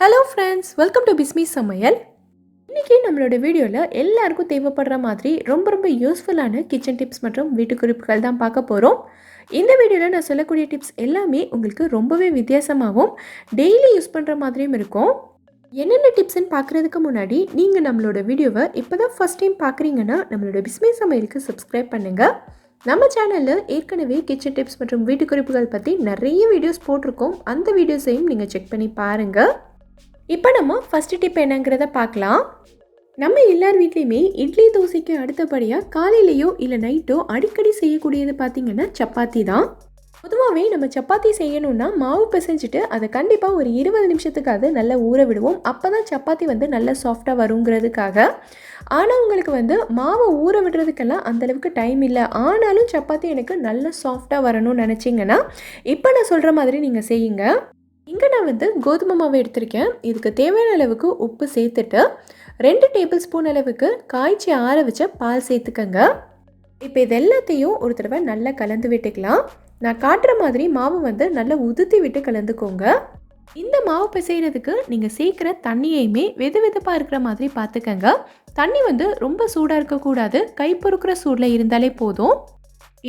Hello friends welcome to Bismi சமையல் இன்றைக்கி நம்மளோட வீடியோவில் எல்லாருக்கும் தேவைப்படுற மாதிரி ரொம்ப ரொம்ப யூஸ்ஃபுல்லான கிச்சன் டிப்ஸ் மற்றும் வீட்டு குறிப்புகள் தான் பார்க்க போகிறோம் இந்த வீடியோவில் நான் சொல்லக்கூடிய டிப்ஸ் எல்லாமே உங்களுக்கு ரொம்பவே வித்தியாசமாகவும் டெய்லி யூஸ் பண்ணுற மாதிரியும் இருக்கும். என்னென்ன டிப்ஸ்ன்னு பார்க்குறதுக்கு முன்னாடி நீங்கள் நம்மளோட வீடியோவை இப்போ தான் ஃபஸ்ட் டைம் பார்க்குறீங்கன்னா நம்மளோட பிஸ்மி சமையலுக்கு சப்ஸ்கிரைப் பண்ணுங்கள் நம்ம சேனலில் ஏற்கனவே கிச்சன் டிப்ஸ் மற்றும் வீட்டு குறிப்புகள் பற்றி நிறைய வீடியோஸ் போட்டிருக்கோம். அந்த வீடியோஸையும் நீங்கள் செக் பண்ணி பாருங்கள் இப்போ நம்ம ஃபஸ்ட்டு டிப் என்னங்கிறத பார்க்கலாம். நம்ம எல்லார் வீட்லேயுமே இட்லி தோசைக்கு அடுத்தபடியாக காலையிலையோ இல்லை நைட்டோ அடிக்கடி செய்யக்கூடியது பார்த்திங்கன்னா சப்பாத்தி தான். பொதுவாகவே நம்ம சப்பாத்தி செய்யணும்னா மாவு பிசைஞ்சிட்டு அதை கண்டிப்பாக ஒரு இருபது நிமிஷத்துக்காவது நல்லா ஊற விடுவோம். அப்போ தான் சப்பாத்தி வந்து நல்லா சாஃப்டாக வருங்கிறதுக்காக. ஆனால் உங்களுக்கு வந்து மாவை ஊற விடுறதுக்கெல்லாம் அந்தளவுக்கு டைம் இல்லை. ஆனாலும் சப்பாத்தி எனக்கு நல்லா சாஃப்டாக வரணும்னு நினச்சிங்கன்னா இப்போ நான் சொல்கிற மாதிரி நீங்கள் செய்யுங்க. இங்கே நான் வந்து கோதுமை மாவு எடுத்திருக்கேன். இதுக்கு தேவையான அளவுக்கு உப்பு சேர்த்துட்டு ரெண்டு டேபிள் ஸ்பூன் அளவுக்கு காய்ச்சி ஆற வச்ச பால் சேர்த்துக்கங்க. இப்போ இது எல்லாத்தையும் ஒரு தடவை நல்லா கலந்து விட்டுக்கலாம். நான் காட்டுற மாதிரி மாவு வந்து நல்லா உதுத்தி விட்டு கலந்துக்கோங்க. இந்த மாவு பிசைகிறதுக்கு நீங்கள் சேர்க்குற தண்ணியையுமே வெது வெதுப்பாக இருக்கிற மாதிரி பார்த்துக்கங்க. தண்ணி வந்து ரொம்ப சூடாக இருக்கக்கூடாது. கை பொறுக்கிற சூடில் இருந்தாலே போதும்.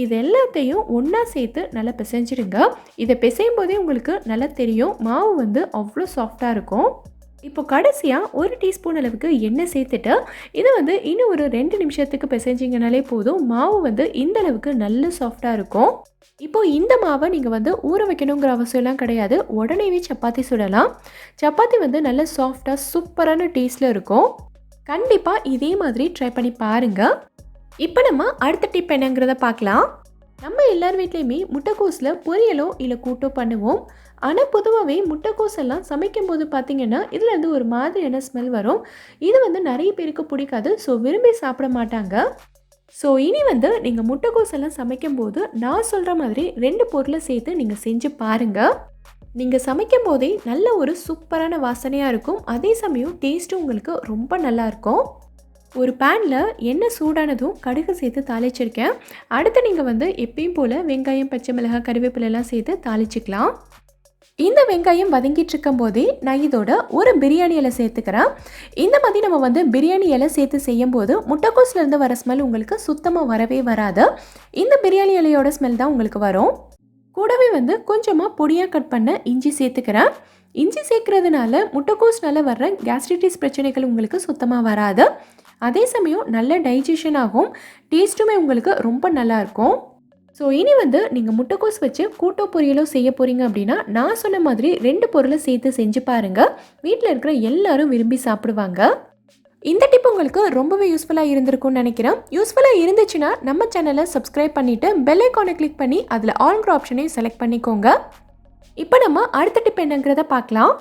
இது எல்லாத்தையும் ஒன்றா சேர்த்து நல்லா பிசைஞ்சிடுங்க. இதை பிசையும் போதே உங்களுக்கு நல்லா தெரியும் மாவு வந்து அவ்வளோ சாஃப்டாக இருக்கும். இப்போ கடைசியாக ஒரு டீஸ்பூன் அளவுக்கு எண்ணெய் சேர்த்துட்டு இதை வந்து இன்னும் ஒரு ரெண்டு நிமிஷத்துக்கு பிசைஞ்சிங்கனாலே போதும் மாவு வந்து இந்த அளவுக்கு நல்ல சாஃப்டாக இருக்கும். இப்போது இந்த மாவை நீங்கள் வந்து ஊற வைக்கணுங்கிற அவசியம்லாம் கிடையாது. உடனேவே சப்பாத்தி சுடலாம். சப்பாத்தி வந்து நல்ல சாஃப்டாக சூப்பரான டேஸ்ட்டில் இருக்கும். கண்டிப்பாக இதே மாதிரி ட்ரை பண்ணி பாருங்கள் இப்போ நம்ம அடுத்த டிப் என்னங்கிறத பார்க்கலாம். நம்ம எல்லார் வீட்லேயுமே முட்டைக்கோஸில் பொரியலோ இல்லை கூட்டோ பண்ணுவோம். ஆனால் பொதுவாகவே முட்டைக்கோஸ் எல்லாம் சமைக்கும் போது பார்த்தீங்கன்னா இதுலேருந்து ஒரு மாதிரியான ஸ்மெல் வரும். இது வந்து நிறைய பேருக்கு பிடிக்காது ஸோ விரும்பி சாப்பிட மாட்டாங்க. ஸோ இனி வந்து நீங்கள் முட்டைக்கோஸ் எல்லாம் சமைக்கும் போது நான் சொல்கிற மாதிரி ரெண்டு பொருளை சேர்த்து நீங்கள் செஞ்சு பாருங்கள் நீங்கள் சமைக்கும் போதே நல்ல ஒரு சூப்பரான வாசனையாக இருக்கும். அதே சமயம் டேஸ்ட்டும் உங்களுக்கு ரொம்ப நல்லாயிருக்கும் ஒரு பேனில் எண்ணெய் சூடானதும் கடுகு சேர்த்து தாளிச்சிருக்கேன். அடுத்து நீங்கள் வந்து எப்பயும் போல் வெங்காயம் பச்சை மிளகாய் கருவேப்பிலெல்லாம் சேர்த்து தாளிச்சிக்கலாம். இந்த வெங்காயம் வதங்கிட்டு இருக்கும் போதே நான் இதோட ஒரு பிரியாணி இலை சேர்த்துக்கிறேன். இந்த மாதிரி நம்ம வந்து பிரியாணி இலை சேர்த்து செய்யும்போது முட்டைக்கோஸ்லேருந்து வர ஸ்மெல் உங்களுக்கு சுத்தமாக வரவே வராது. இந்த பிரியாணி இலையோட ஸ்மெல் தான் உங்களுக்கு வரும். கூடவே வந்து கொஞ்சமாக பொடியாக கட் பண்ண இஞ்சி சேர்த்துக்கிறேன். இஞ்சி சேர்க்கறதுனால முட்டைக்கோஸ்னால வர்ற கேஸ்ட்ரிட்டிஸ் பிரச்சனைகள் உங்களுக்கு சுத்தமாக வராது. அதே சமயம் நல்ல டைஜஷன் ஆகும். டேஸ்ட்டுமே உங்களுக்கு ரொம்ப நல்லாயிருக்கும் ஸோ இனி வந்து நீங்கள் முட்டைக்கோஸ் வச்சு கூட்டோ பொரியலோ செய்ய போகிறீங்க அப்படின்னா நான் சொன்ன மாதிரி ரெண்டு பொருளை சேர்த்து செஞ்சு பாருங்கள் வீட்டில் இருக்கிற எல்லாரும் விரும்பி சாப்பிடுவாங்க. இந்த டிப் உங்களுக்கு ரொம்பவே யூஸ்ஃபுல்லாக இருந்திருக்கும்னு நினைக்கிறேன். யூஸ்ஃபுல்லாக இருந்துச்சுன்னா நம்ம சேனலை சப்ஸ்கிரைப் பண்ணிவிட்டு பெல் ஐக்கானை கிளிக் பண்ணி அதில் ஆல்ங்கிற ஆப்ஷனையும் செலக்ட் பண்ணிக்கோங்க. இப்போ நம்ம அடுத்த டிப் என்னங்கிறத பார்க்கலாம்.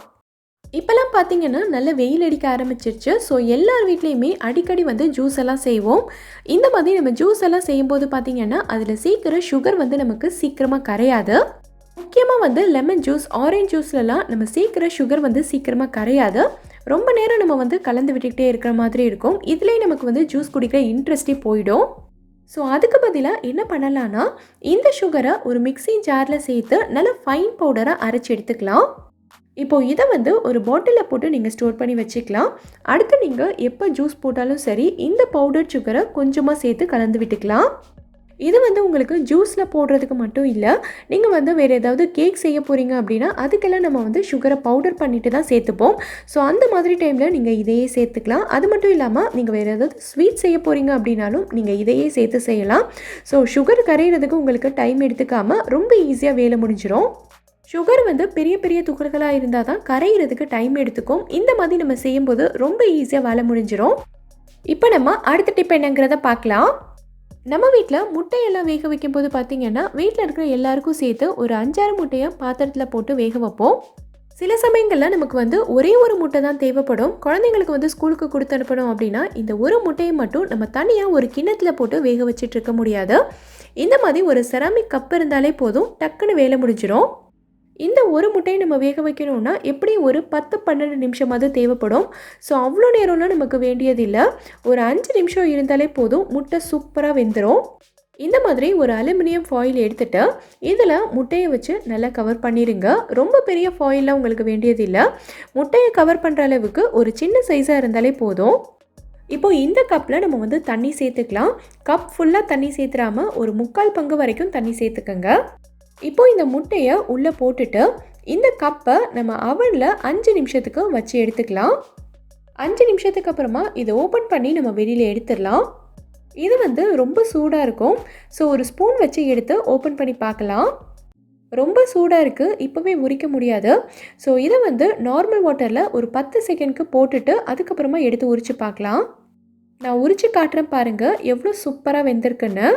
இப்போல்லாம் பார்த்தீங்கன்னா நல்ல வெயில் அடிக்க ஆரம்பிச்சிருச்சு. ஸோ எல்லார் வீட்லேயுமே அடிக்கடி வந்து ஜூஸ் எல்லாம் செய்வோம். இந்த மாதிரி நம்ம ஜூஸ் எல்லாம் செய்யும்போது பார்த்தீங்கன்னா அதில் சீக்கிரம் சுகர் வந்து நமக்கு சீக்கிரமாக கரையாது. முக்கியமாக வந்து லெமன் ஜூஸ் ஆரஞ்ச் ஜூஸ்லலாம் நம்ம சீக்கிரம் சுகர் வந்து சீக்கிரமாக கரையாது. ரொம்ப நேரம் நம்ம வந்து கலந்து விட்டுக்கிட்டே இருக்கிற மாதிரி இருக்கும். இதுலேயே நமக்கு வந்து ஜூஸ் குடிக்கிற இன்ட்ரெஸ்டே போயிடும். ஸோ அதுக்கு பதிலாக என்ன பண்ணலான்னா இந்த சுகரை ஒரு மிக்ஸி ஜாரில் சேர்த்து நல்ல ஃபைன் பவுடராக அரைச்சி எடுத்துக்கலாம். இப்போது இதை வந்து ஒரு பாட்டிலில் போட்டு நீங்கள் ஸ்டோர் பண்ணி வச்சுக்கலாம். அடுத்து நீங்கள் எப்போ ஜூஸ் போட்டாலும் சரி இந்த பவுடர் சுகரை கொஞ்சமாக சேர்த்து கலந்து விட்டுக்கலாம். இது வந்து உங்களுக்கு ஜூஸில் போடுறதுக்கு மட்டும் இல்லை நீங்கள் வந்து வேறு ஏதாவது கேக் செய்ய போகிறீங்க அப்படின்னா அதுக்கெல்லாம் நம்ம வந்து சுகரை பவுடர் பண்ணிட்டு தான் சேர்த்துப்போம். ஸோ அந்த மாதிரி டைமில் நீங்கள் இதையே சேர்த்துக்கலாம். அது மட்டும் இல்லாமல் நீங்கள் வேறு ஏதாவது ஸ்வீட் செய்ய போகிறீங்க அப்படின்னாலும் நீங்கள் இதையே சேர்த்து செய்யலாம். ஸோ சுகர் கரையிறதுக்கு உங்களுக்கு டைம் எடுத்துக்காமல் ரொம்ப ஈஸியாக வேலை முடிஞ்சிடும் சுகர் வந்து பெரிய பெரிய துகள்களாக இருந்தால் தான் கரையிறதுக்கு டைம் எடுத்துக்கும். இந்த மாதிரி நம்ம செய்யும்போது ரொம்ப ஈஸியாக வேலை முடிஞ்சிடும் இப்போ நம்ம அடுத்த டிப் என்னங்கிறத பார்க்கலாம். நம்ம வீட்டில் முட்டையெல்லாம் வேக வைக்கும் போது பார்த்தீங்கன்னா வீட்டில் இருக்கிற எல்லாருக்கும் சேர்த்து ஒரு அஞ்சாறு முட்டையை பாத்திரத்தில் போட்டு வேக வைப்போம். சில சமயங்களில் நமக்கு வந்து ஒரே ஒரு முட்டை தான் தேவைப்படும். குழந்தைங்களுக்கு வந்து ஸ்கூலுக்கு கொடுத்து அனுப்பணும் அப்படின்னா இந்த ஒரு முட்டையை மட்டும் நம்ம தனியாக ஒரு கிண்ணத்தில் போட்டு வேக வச்சிட்டு இருக்க முடியாது. இந்த மாதிரி ஒரு செராமிக் கப் இருந்தாலே போதும் டக்குன்னு வேலை முடிஞ்சிடும் இந்த ஒரு முட்டையை நம்ம வேக வைக்கணும்னா எப்படியும் ஒரு பத்து பன்னெண்டு நிமிஷமாவது தேவைப்படும்? ஸோ அவ்வளோ நேரம்லாம் நமக்கு வேண்டியதில்லை. ஒரு அஞ்சு நிமிஷம் இருந்தாலே போதும். முட்டை சூப்பராக வெந்துடும் இந்த மாதிரி ஒரு அலுமினியம் ஃபாயில் எடுத்துகிட்டு இதில் முட்டையை வச்சு நல்லா கவர் பண்ணிடுங்க ரொம்ப பெரிய ஃபாயிலாம் உங்களுக்கு வேண்டியதில்லை. முட்டையை கவர் பண்ணுற அளவுக்கு ஒரு சின்ன சைஸாக இருந்தாலே போதும். இப்போ இந்த கப்பில் நம்ம வந்து தண்ணி சேர்த்துக்கலாம். கப் ஃபுல்லாக தண்ணி சேர்த்துறாம ஒரு முக்கால் பங்கு வரைக்கும் தண்ணி சேர்த்துக்கோங்க. இப்போ இந்த முட்டையை உள்ளே போட்டுட்டு இந்த கப்பை நம்ம அவனில் அஞ்சு நிமிஷத்துக்கு வச்சு எடுத்துக்கலாம். அஞ்சு நிமிஷத்துக்கு அப்புறமா இதை ஓப்பன் பண்ணி நம்ம வெளியில் எடுத்துடலாம். இது வந்து ரொம்ப சூடாக இருக்கும். ஸோ ஒரு ஸ்பூன் வச்சு எடுத்து ஓப்பன் பண்ணி பார்க்கலாம். ரொம்ப சூடாக இருக்குது இப்போவே உரிக்க முடியாது. ஸோ இதை வந்து நார்மல் வாட்டரில் ஒரு பத்து செகண்ட்க்கு போட்டுட்டு அதுக்கப்புறமா எடுத்து உரித்து பார்க்கலாம். நான் உரித்து காட்டுறேன் பாருங்கள் எவ்வளோ சூப்பராக வெந்திருக்குன்னு.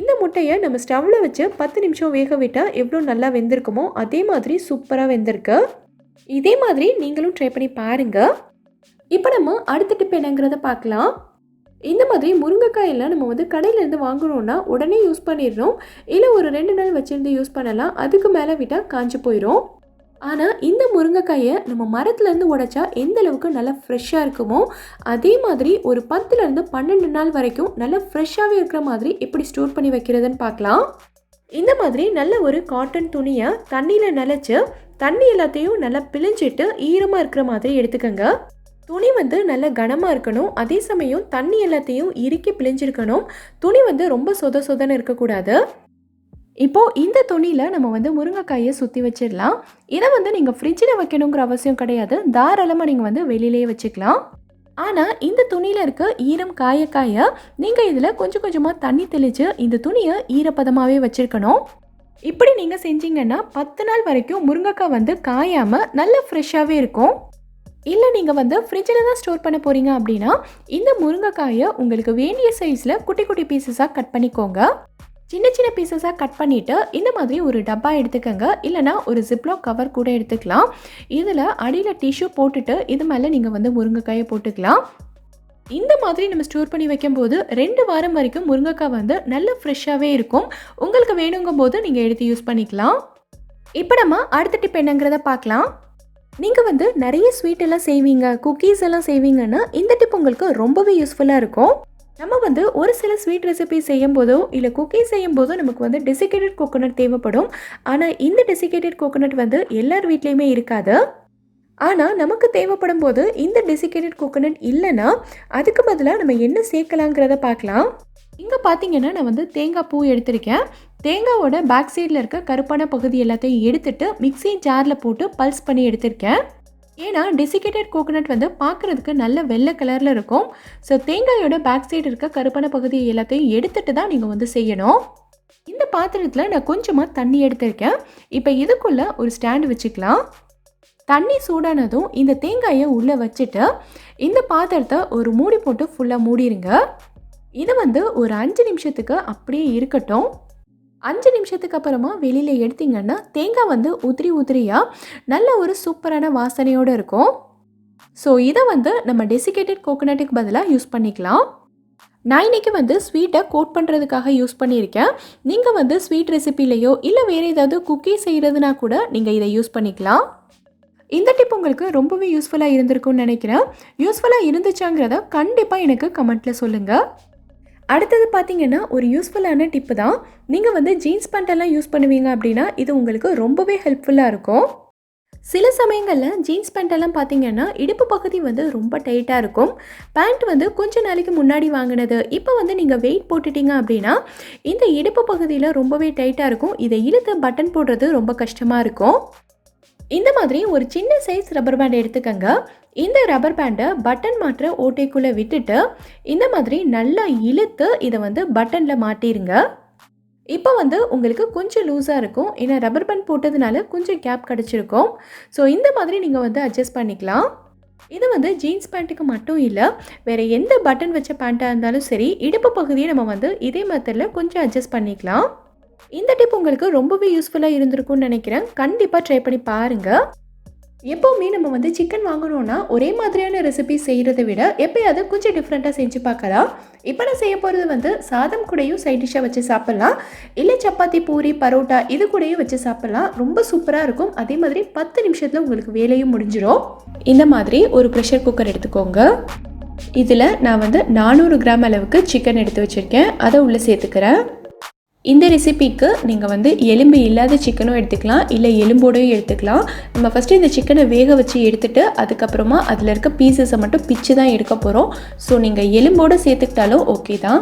இந்த முட்டையை நம்ம ஸ்டவ்வில் வச்சு பத்து நிமிஷம் வேக விட்டால் எவ்வளோ நல்லா வெந்திருக்குமோ அதே மாதிரி சூப்பராக வெந்திருக்கு. இதே மாதிரி நீங்களும் ட்ரை பண்ணி பாருங்கள் இப்போ நம்ம அடுத்த டிப் என்னங்கிறத பார்க்கலாம். இந்த மாதிரி முருங்கைக்காயெல்லாம் நம்ம வந்து கடையிலேருந்து வாங்கணும்னா உடனே யூஸ் பண்ணிடுறோம் இல்லை ஒரு ரெண்டு நாள் வச்சுருந்து யூஸ் பண்ணலாம். அதுக்கு மேலே விட்டால் காஞ்சு போயிடும் ஆனால் இந்த முருங்கைக்காயை நம்ம மரத்துலேருந்து உடைச்சா எந்த அளவுக்கு நல்லா ஃப்ரெஷ்ஷாக இருக்குமோ அதே மாதிரி ஒரு பத்துலேருந்து பன்னெண்டு நாள் வரைக்கும் நல்லா ஃப்ரெஷ்ஷாகவே இருக்கிற மாதிரி எப்படி ஸ்டோர் பண்ணி வைக்கிறதுன்னு பார்க்கலாம். இந்த மாதிரி நல்ல ஒரு காட்டன் துணியை தண்ணியில் நனைச்சு தண்ணி எல்லாத்தையும் நல்லா பிழிஞ்சிட்டு ஈரமாக இருக்கிற மாதிரி எடுத்துக்கோங்க. துணி வந்து நல்ல கனமாக இருக்கணும். அதே சமயம் தண்ணி எல்லாத்தையும் இறுக்கி பிழிஞ்சிருக்கணும். துணி வந்து ரொம்ப சொத சொதன்னு இருக்கக்கூடாது. இப்போது இந்த துணியில் நம்ம வந்து முருங்கைக்காயை சுற்றி வச்சிடலாம். இதை வந்து நீங்கள் ஃப்ரிட்ஜில் வைக்கணுங்கிற அவசியம் கிடையாது. தாராளமாக நீங்கள் வந்து வெளியிலேயே வச்சுக்கலாம். ஆனால் இந்த துணியில் இருக்க ஈரம் காய காய நீங்கள் இதில் கொஞ்சம் கொஞ்சமாக தண்ணி தெளித்து இந்த துணியை ஈரப்பதமாகவே வச்சுருக்கணும். இப்படி நீங்கள் செஞ்சீங்கன்னா பத்து நாள் வரைக்கும் முருங்கைக்காய் வந்து காயாமல் நல்ல ஃப்ரெஷ்ஷாகவே இருக்கும். இல்லை நீங்கள் வந்து ஃப்ரிட்ஜில் தான் ஸ்டோர் பண்ண போகிறீங்க அப்படின்னா இந்த முருங்கைக்காயை உங்களுக்கு வேண்டிய சைஸில் குட்டி குட்டி பீசஸாக கட் பண்ணிக்கோங்க. சின்ன சின்ன பீசஸாக கட் பண்ணிவிட்டு இந்த மாதிரி ஒரு டப்பா எடுத்துக்கோங்க. இல்லைனா ஒரு ஜிப்லாக் கவர் கூட எடுத்துக்கலாம். இதில் அடியில் டிஷ்யூ போட்டுட்டு இது மேலே நீங்கள் வந்து முருங்கைக்காயை போட்டுக்கலாம். இந்த மாதிரி நம்ம ஸ்டோர் பண்ணி வைக்கும்போது ரெண்டு வாரம் வரைக்கும் முருங்கைக்காய் வந்து நல்ல ஃப்ரெஷ்ஷாகவே இருக்கும். உங்களுக்கு வேணுங்கும் போது நீங்கள் எடுத்து யூஸ் பண்ணிக்கலாம். இப்போ நம்ம அடுத்த டிப் என்னங்கிறத பார்க்கலாம். நீங்கள் வந்து நிறைய ஸ்வீட் எல்லாம் செய்வீங்க குக்கீஸ் எல்லாம் செய்வீங்கன்னா இந்த டிப் உங்களுக்கு ரொம்பவே யூஸ்ஃபுல்லாக இருக்கும். நம்ம வந்து ஒரு சில ஸ்வீட் ரெசிபி செய்யும் போதோ இல்லை குக்கீஸ் செய்யும் போதோ நமக்கு வந்து டெசிகேட்டட் கோகோனட் தேவைப்படும். ஆனால் இந்த டெசிகேட்டட் கோகோனட் வந்து எல்லார் வீட்லேயுமே இருக்காது. ஆனால் நமக்கு தேவைப்படும் போது இந்த டெசிகேட்டட் கோகோனட் இல்லைன்னா அதுக்கு பதிலாக நம்ம என்ன சேர்க்கலாங்கிறத பார்க்கலாம். இங்கே பார்த்தீங்கன்னா நான் வந்து தேங்காய் பூ எடுத்திருக்கேன். தேங்காவோட பேக் சைடில் இருக்க கருப்பான பகுதி எல்லாத்தையும் எடுத்துட்டு மிக்சி ஜாரில் போட்டு பல்ஸ் பண்ணி எடுத்திருக்கேன். ஏன்னா டெசிகேட்டட் கோகோனட் வந்து பார்க்குறதுக்கு நல்ல வெள்ளை கலரில் இருக்கும். ஸோ தேங்காயோட பேக் சைடு இருக்க கருப்பான பகுதியை எல்லாத்தையும் எடுத்துட்டு தான் நீங்கள் வந்து செய்யணும். இந்த பாத்திரத்தில் நான் கொஞ்சமாக தண்ணி எடுத்திருக்கேன். இப்போ இதுக்குள்ளே ஒரு ஸ்டாண்டு வச்சுக்கலாம். தண்ணி சூடானதும் இந்த தேங்காயை உள்ளே வச்சுட்டு இந்த பாத்திரத்தை ஒரு மூடி போட்டு ஃபுல்லாக மூடிடுங்க இது வந்து ஒரு அஞ்சு நிமிஷத்துக்கு அப்படியே இருக்கட்டும். அஞ்சு நிமிஷத்துக்கு அப்புறமா வெளியில் எடுத்தீங்கன்னா தேங்காய் வந்து உதிரி உதிரியாக நல்ல ஒரு சூப்பரான வாசனையோடு இருக்கும். ஸோ இதை வந்து நம்ம டெசிகேட்டட் கோகோனட்டுக்கு பதிலாக யூஸ் பண்ணிக்கலாம். நான் இன்றைக்கி வந்து ஸ்வீட்டை கோட் பண்ணுறதுக்காக யூஸ் பண்ணியிருக்கேன். நீங்கள் வந்து ஸ்வீட் ரெசிப்பிலையோ இல்லை வேறு ஏதாவது குக்கீ செய்கிறதுனா கூட நீங்கள் இதை யூஸ் பண்ணிக்கலாம். இந்த டிப் உங்களுக்கு ரொம்பவே யூஸ்ஃபுல்லாக இருந்திருக்கும்னு நினைக்கிறேன். யூஸ்ஃபுல்லாக இருந்துச்சாங்கிறத கண்டிப்பாக எனக்கு கமெண்ட்டில் சொல்லுங்கள் அடுத்தது பார்த்தீங்கன்னா ஒரு யூஸ்ஃபுல்லான டிப்பு தான். நீங்கள் வந்து ஜீன்ஸ் பேண்ட்டெல்லாம் யூஸ் பண்ணுவீங்க அப்படின்னா இது உங்களுக்கு ரொம்பவே ஹெல்ப்ஃபுல்லாக இருக்கும். சில சமயங்களில் ஜீன்ஸ் பேண்ட்டெல்லாம் பார்த்தீங்கன்னா இடுப்பு பகுதி வந்து ரொம்ப டைட்டாக இருக்கும். பேண்ட் வந்து கொஞ்ச நாளைக்கு முன்னாடி வாங்கினது. இப்போ வந்து நீங்கள் வெயிட் போட்டுட்டீங்க அப்படின்னா இந்த இடுப்பு பகுதியில் ரொம்பவே டைட்டாக இருக்கும். இதை இழுத்து பட்டன் போடுறது ரொம்ப கஷ்டமாக இருக்கும். இந்த மாதிரி ஒரு சின்ன சைஸ் ரப்பர் பேண்ட் எடுத்துக்கங்க. இந்த ரப்பர் பேண்டை பட்டன் மாற்ற ஓட்டைக்குள்ளே விட்டுட்டு இந்த மாதிரி நல்லா இழுத்து இதை வந்து பட்டனில் மாட்டிருங்க. இப்போ வந்து உங்களுக்கு கொஞ்சம் லூஸாக இருக்கும். ஏன்னா ரப்பர் பேண்ட் போட்டதுனால கொஞ்சம் கேப் கிடச்சிருக்கும். ஸோ இந்த மாதிரி நீங்கள் வந்து அட்ஜஸ்ட் பண்ணிக்கலாம். இது வந்து ஜீன்ஸ் பேண்ட்டுக்கு மட்டும் இல்லை வேறு எந்த பட்டன் வச்ச பேண்ட்டாக இருந்தாலும் சரி இடுப்பு பகுதியை நம்ம வந்து இதே மெத்தடில் கொஞ்சம் அட்ஜஸ்ட் பண்ணிக்கலாம். இந்த டிப் உங்களுக்கு ரொம்பவே யூஸ்ஃபுல்லாக இருந்திருக்கும்னு நினைக்கிறேன். கண்டிப்பாக ட்ரை பண்ணி பாருங்கள் எப்போவுமே நம்ம வந்து சிக்கன் வாங்கணும்னா ஒரே மாதிரியான ரெசிபி செய்கிறத விட எப்போயாவது கொஞ்சம் டிஃப்ரெண்ட்டாக செஞ்சு பார்க்கலாம். இப்போ நான் செய்ய போகிறது வந்து சாதம் கூடையும் சைட் டிஷ்ஷாக வச்சு சாப்பிட்லாம். இல்லை சப்பாத்தி பூரி பரோட்டா இது கூடயும் வச்சு சாப்பிட்லாம். ரொம்ப சூப்பராக இருக்கும். அதே மாதிரி பத்து நிமிஷத்தில் உங்களுக்கு வேலையும் முடிஞ்சிடும் இந்த மாதிரி ஒரு ப்ரெஷர் குக்கர் எடுத்துக்கோங்க. இதில் நான் வந்து நானூறு கிராம் அளவுக்கு சிக்கன் எடுத்து வச்சுருக்கேன். அதை உள்ளே சேர்த்துக்கிறேன். இந்த ரெசிபிக்கு நீங்கள் வந்து எலும்பு இல்லாத சிக்கனும் எடுத்துக்கலாம் இல்லை எலும்போடையும் எடுத்துக்கலாம். நம்ம ஃபஸ்ட்டு இந்த சிக்கனை வேக வச்சு எடுத்துகிட்டு அதுக்கப்புறமா அதில் இருக்க பீசஸை மட்டும் பிச்சு தான் எடுக்க போகிறோம் ஸோ நீங்கள் எலும்போடு சேர்த்துக்கிட்டாலும் ஓகே தான்.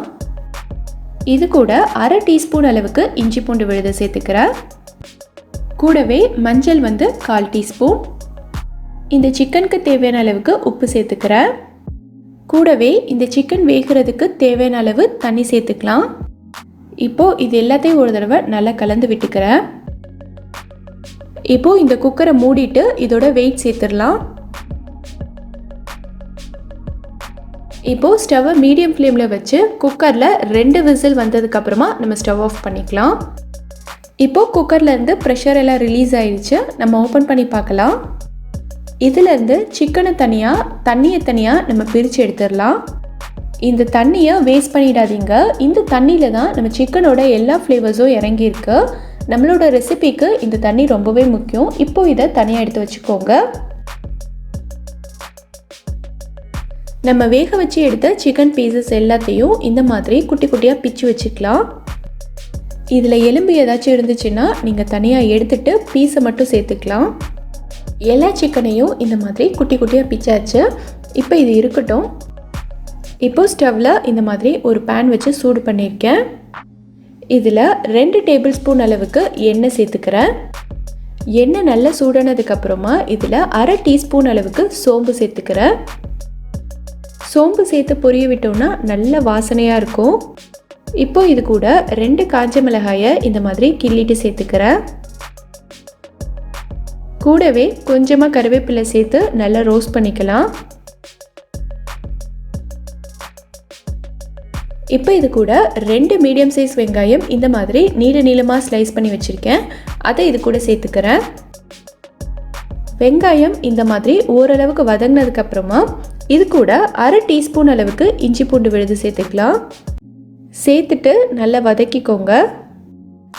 இது கூட அரை டீஸ்பூன் அளவுக்கு இஞ்சி பூண்டு விழுதை சேர்த்துக்கிறேன் கூடவே மஞ்சள் வந்து கால் டீஸ்பூன் இந்த சிக்கனுக்கு தேவையான அளவுக்கு உப்பு சேர்த்துக்கிறேன் கூடவே இந்த சிக்கன் வேகிறதுக்கு தேவையான அளவு தண்ணி சேர்த்துக்கலாம். இப்போது இது எல்லாத்தையும் ஒரு தடவை நல்லா கலந்து விட்டுக்கிறேன். இப்போது இந்த குக்கரை மூடிட்டு இதோட வெயிட் சேர்த்துடலாம். இப்போது ஸ்டவ்வை மீடியம் ஃப்ளேமில் வச்சு குக்கரில் ரெண்டு விசில் வந்ததுக்கப்புறமா நம்ம ஸ்டவ் ஆஃப் பண்ணிக்கலாம். இப்போது குக்கர்லேருந்து ப்ரெஷர் எல்லாம் ரிலீஸ் ஆயிடுச்சு. நம்ம ஓப்பன் பண்ணி பார்க்கலாம். இதுலேருந்து சிக்கனை தனியாக தண்ணியை தனியாக நம்ம பிரித்து எடுத்துடலாம். இந்த தண்ணியை வேஸ்ட் பண்ணிடாதீங்க. இந்த தண்ணியில் தான் நம்ம சிக்கனோட எல்லா ஃப்ளேவர்ஸும் இறங்கியிருக்கு. நம்மளோட ரெசிபிக்கு இந்த தண்ணி ரொம்பவே முக்கியம். இப்போ இதை தனியாக எடுத்து வச்சுக்கோங்க. நம்ம வேக வச்சு எடுத்த சிக்கன் பீசஸ் எல்லாத்தையும் இந்த மாதிரி குட்டி குட்டியாக பிச்சு வச்சுக்கலாம். இதில் எலும்பு ஏதாச்சும் இருந்துச்சுன்னா நீங்கள் தனியாக எடுத்துட்டு பீஸை மட்டும் சேர்த்துக்கலாம். எல்லா சிக்கனையும் இந்த மாதிரி குட்டி குட்டியாக பிச்சாச்சு. இப்போ இது இருக்கட்டும். இப்போது ஸ்டவ்வில் இந்த மாதிரி ஒரு பேன் வச்சு சூடு பண்ணியிருக்கேன். இதில் ரெண்டு டேபிள் ஸ்பூன் அளவுக்கு எண்ணெய் சேர்த்துக்கிறேன். எண்ணெய் நல்லா சூடானதுக்கப்புறமா இதில் அரை டீஸ்பூன் அளவுக்கு சோம்பு சேர்த்துக்கிறேன். சோம்பு சேர்த்து பொரிய விட்டோம்னா நல்ல வாசனையாக இருக்கும். இப்போ இது கூட ரெண்டு காஞ்ச மிளகாயை இந்த மாதிரி கிள்ளிட்டு சேர்த்துக்கிறேன். கூடவே கொஞ்சமாக கருவேப்பிலை சேர்த்து நல்லா ரோஸ்ட் பண்ணிக்கலாம். இப்போ இது கூட ரெண்டு மீடியம் சைஸ் வெங்காயம் இந்த மாதிரி நீள நீளமாக ஸ்லைஸ் பண்ணி வச்சுருக்கேன். அதை இது கூட சேர்த்துக்கிறேன். வெங்காயம் இந்த மாதிரி ஓரளவுக்கு வதங்கினதுக்கப்புறமா இது கூட அரை டீஸ்பூன் அளவுக்கு இஞ்சி பூண்டு விழுது சேர்த்துக்கலாம். சேர்த்துட்டு நல்லா வதக்கிக்கோங்க.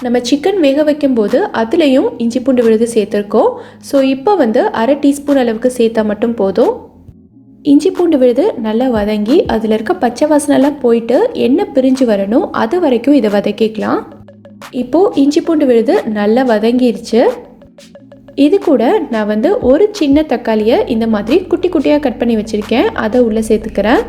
நம்ம சிக்கன் வேக வைக்கும்போது அதுலேயும் இஞ்சி பூண்டு விழுது சேர்த்துருக்கோம். ஸோ இப்போ வந்து அரை டீஸ்பூன் அளவுக்கு சேர்த்தா மட்டும் போதும். இஞ்சி பூண்டு விழுது நல்லா வதங்கி அதில் இருக்க பச்சை வாசனைலாம் போயிட்டு எண்ணெய் பிரிஞ்சு வரணும் அது வரைக்கும் இதை வதக்கிக்கலாம். இப்போது இஞ்சி பூண்டு விழுது நல்லா வதங்கிருச்சு. இது கூட நான் வந்து ஒரு சின்ன தக்காளியை இந்த மாதிரி குட்டி குட்டியாக கட் பண்ணி வச்சுருக்கேன். அதை உள்ளே சேர்த்துக்கிறேன்.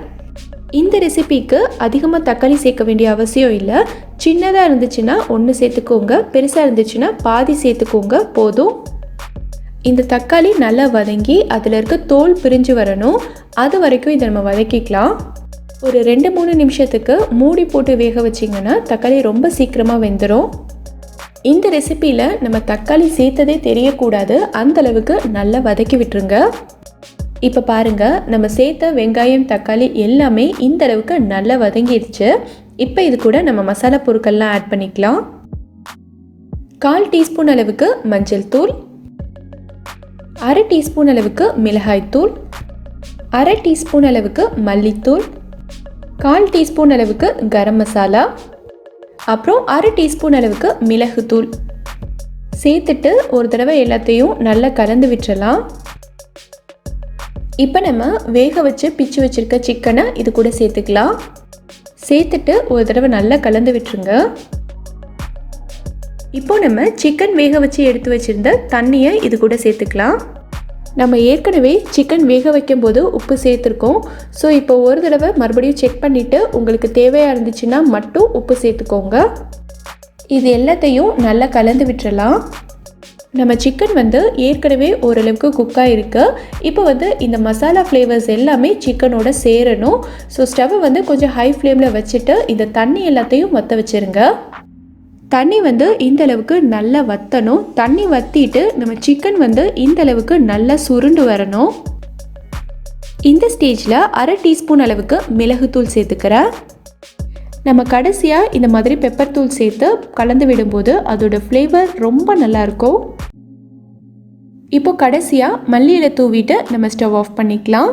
இந்த ரெசிபிக்கு அதிகமாக தக்காளி சேர்க்க வேண்டிய அவசியம் இல்லை. சின்னதாக இருந்துச்சுன்னா ஒன்று சேர்த்துக்கோங்க. பெருசாக இருந்துச்சுன்னா பாதி சேர்த்துக்கோங்க. போதும். இந்த தக்காளி நல்லா வதங்கி அதில் இருக்க தோல் பிரிஞ்சு வரணும். அது வரைக்கும் இதை நம்ம வதக்கிக்கலாம். ஒரு ரெண்டு மூணு நிமிஷத்துக்கு மூடி போட்டு வேக வச்சிங்கன்னா தக்காளி ரொம்ப சீக்கிரமாக வெந்துடும் இந்த ரெசிப்பியில் நம்ம தக்காளி சேர்த்ததே தெரியக்கூடாது. அந்த அளவுக்கு நல்லா வதக்கி விட்டுருங்க. இப்போ பாருங்கள் நம்ம சேர்த்த வெங்காயம் தக்காளி எல்லாமே இந்த அளவுக்கு நல்லா வதங்கிடுச்சு இப்போ இது கூட நம்ம மசாலா பொருட்கள்லாம் ஆட் பண்ணிக்கலாம். கால் டீஸ்பூன் அளவுக்கு மஞ்சள் தூள் அரை டீஸ்பூன் அளவுக்கு மிளகாய்த்தூள் அரை டீஸ்பூன் அளவுக்கு மல்லித்தூள் கால் டீஸ்பூன் அளவுக்கு கரம் மசாலா அப்புறம் அரை டீஸ்பூன் அளவுக்கு மிளகுத்தூள் சேர்த்துட்டு ஒரு தடவை எல்லாத்தையும் நல்லா கலந்து விட்டுறலாம். இப்போ நம்ம வேக வச்சு பிச்சு வச்சுருக்க சிக்கனை இது கூட சேர்த்துக்கலாம். சேர்த்துட்டு ஒரு தடவை நல்லா கலந்து விட்டுருங்க. இப்போ நம்ம சிக்கன் வேக வச்சு எடுத்து வச்சுருந்த தண்ணியை இது கூட சேர்த்துக்கலாம். நம்ம ஏற்கனவே சிக்கன் வேக வைக்கும்போது உப்பு சேர்த்துருக்கோம். ஸோ இப்போ ஒரு தடவை மறுபடியும் செக் பண்ணிவிட்டு உங்களுக்கு தேவையாக இருந்துச்சுன்னா மட்டும் உப்பு சேர்த்துக்கோங்க. இது எல்லாத்தையும் நல்லா கலந்து விட்டுறலாம். நம்ம சிக்கன் வந்து ஏற்கனவே ஓரளவுக்கு குக்காக இருக்குது இப்போ வந்து இந்த மசாலா ஃப்ளேவர்ஸ் எல்லாமே சிக்கனோட சேரணும். ஸோ ஸ்டவ்வை வந்து கொஞ்சம் ஹை ஃப்ளேமில் வச்சுட்டு இந்த தண்ணி எல்லாத்தையும் வற்ற வச்சுருங்க. தண்ணி வந்து இந்த அளவுக்கு நல்லா வற்றணும் தண்ணி வற்றிட்டு நம்ம சிக்கன் வந்து இந்த அளவுக்கு நல்லா சுருண்டு வரணும். இந்த ஸ்டேஜில் அரை டீஸ்பூன் அளவுக்கு மிளகுத்தூள் சேர்த்துக்கிறேன். நம்ம கடைசியாக இந்த மாதிரி பெப்பர் தூள் சேர்த்து கலந்து விடும்போது அதோட ஃப்ளேவர் ரொம்ப நல்லாயிருக்கும் இப்போ கடைசியாக மல்லியில் தூவிட்டு நம்ம ஸ்டவ் ஆஃப் பண்ணிக்கலாம்.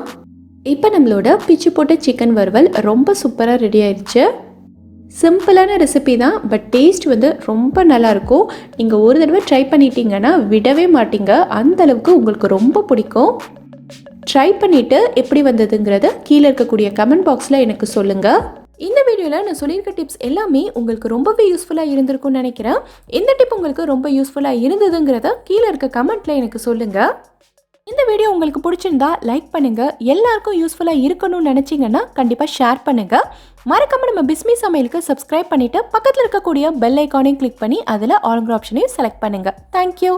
இப்போ நம்மளோட பிச்சு போட்ட சிக்கன் வறுவல் ரொம்ப சூப்பராக ரெடி ஆயிடுச்சு சிம்பிளான ரெசிபி தான் பட் டேஸ்ட் வந்து ரொம்ப நல்லாயிருக்கும் நீங்கள் ஒரு தடவை ட்ரை பண்ணிட்டீங்கன்னா விடவே மாட்டீங்க. அந்த அளவுக்கு உங்களுக்கு ரொம்ப பிடிக்கும். ட்ரை பண்ணிவிட்டு எப்படி வந்ததுங்கிறத கீழே இருக்கக்கூடிய கமெண்ட் பாக்ஸில் எனக்கு சொல்லுங்கள் இந்த வீடியோவில் நான் சொல்லியிருக்க டிப்ஸ் எல்லாமே உங்களுக்கு ரொம்பவே யூஸ்ஃபுல்லாக இருந்திருக்கும்னு நினைக்கிறேன். இந்த டிப் உங்களுக்கு ரொம்ப யூஸ்ஃபுல்லாக இருந்ததுங்கிறத கீழே இருக்க கமெண்ட்டில் எனக்கு சொல்லுங்கள் இந்த வீடியோ உங்களுக்கு பிடிச்சிருந்தா லைக் பண்ணுங்கள் எல்லாருக்கும் யூஸ்ஃபுல்லாக இருக்கணும்னு நினச்சிங்கன்னா கண்டிப்பாக ஷேர் பண்ணுங்கள் மறக்காம நம்ம பிஸ்மி சமையலுக்கு சப்ஸ்கிரைப் பண்ணிவிட்டு பக்கத்தில் இருக்கக்கூடிய பெல் ஐக்கானையும் கிளிக் பண்ணி அதில் ஆல்ங்கிற ஆப்ஷனையும் செலக்ட் பண்ணுங்கள் தேங்க்யூ